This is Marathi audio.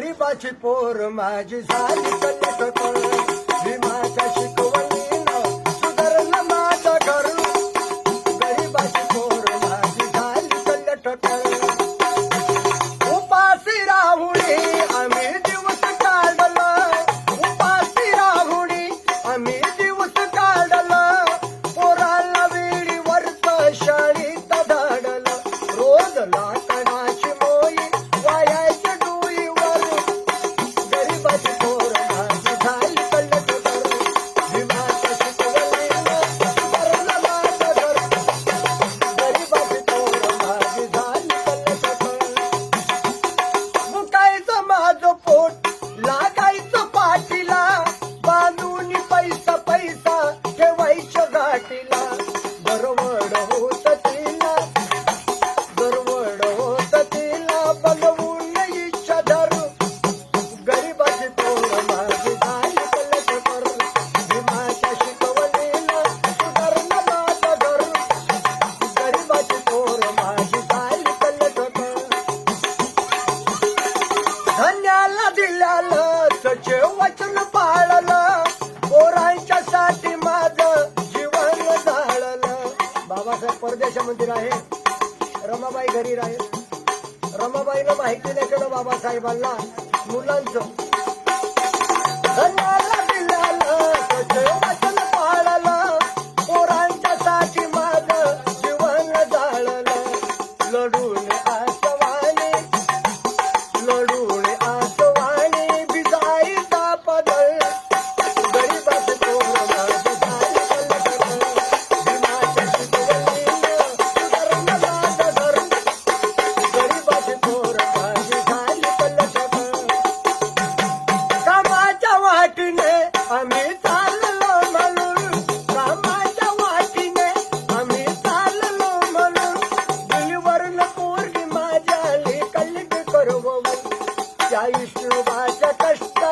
गरीबाची पोर माझी झाली कटकळ मी माझ्या शिकवणीनं सुधारलं माझं घर गरीबाची पोर माझी झाली कल्लक गरवड होत तिला. गरवड होत तिला बनवून इच्छा धरू. गरीबाची पोर माझी झाली कलट कर भीमाच्या शिकवणीला सुधारणं माझं घर. गरीबाची पोर माझी झाली कलट कर धन्याला दिल्याला सचे बाबासाहेब परदेशामध्ये आहे. रमाबाई घरी आहे रमाबाईनं माहिती नाही केलं बाबासाहेबांना? मुलांचं. विष्णुवाचकस्ता